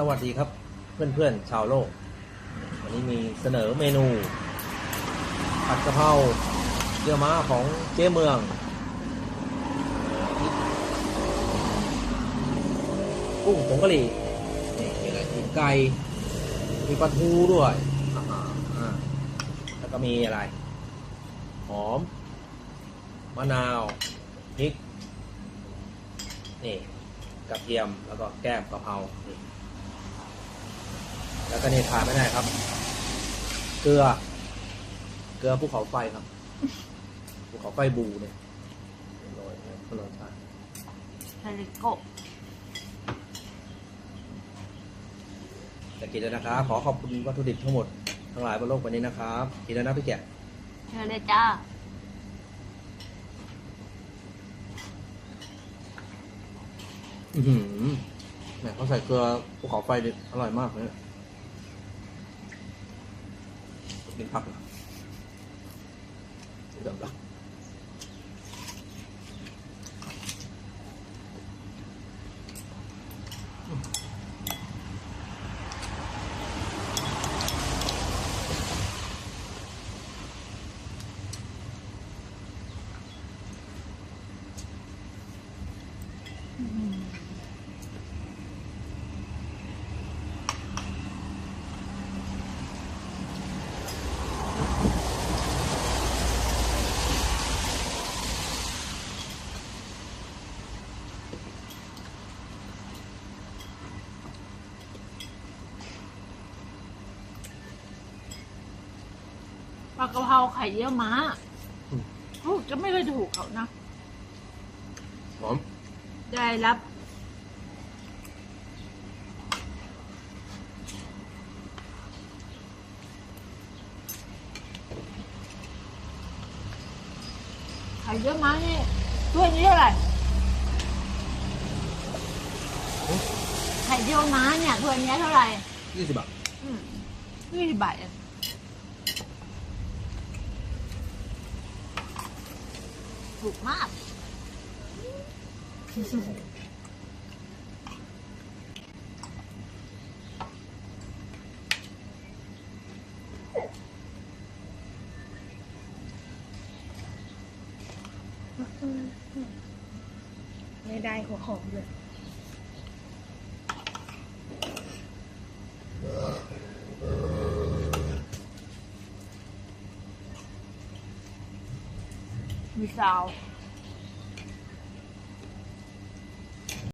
สวัสดีครับเพื่อนๆชาวโลก วันนี้มีเสนอเมนูผัดกะเพราเกี๊ยวม้าของเจ๊เมือง กุ้งผงกะหรี่นี่มีอะไรมีไก่มีปลาทูด้วยแล้วก็มีอะไร หอม มะนาวพริกนี่กระเทียมแล้วก็แก้มกะเพรา แล้วก็นี่ขาดไม่ได้ครับ เกลือ เกลือภูเขาไฟครับภูเขาไฟบูเนี่ยโรยๆก็รสชาติเทริโกะจะกินแล้วนะครับ ขอขอบคุณวัตถุดิบทั้งหมดทั้งหลายบนโลกใบนี้นะครับกินแล้วนะพี่แกะเชิญเลยจ้าอือหือแหมเขาใส่เกลือภูเขาไฟดิอร่อยมากเลย กินผักเหรอเดี๋ยวละ ปลากระเพราไข่เยี่ยวม้าพูดก็ไม่เคยถูกเขานะ หอมได้รับ ไข่เยี่ยวม้านี่ถ้วยนี้เท่าไหร่ไข่เยี่ยวม้าเนี่ยถ้วยนี้เท่าไหร่ ยี่สิบบาทอืมยี่สิบบาทเอง ถูกมาก ไม่ได้หัวหอมเลย มีซาว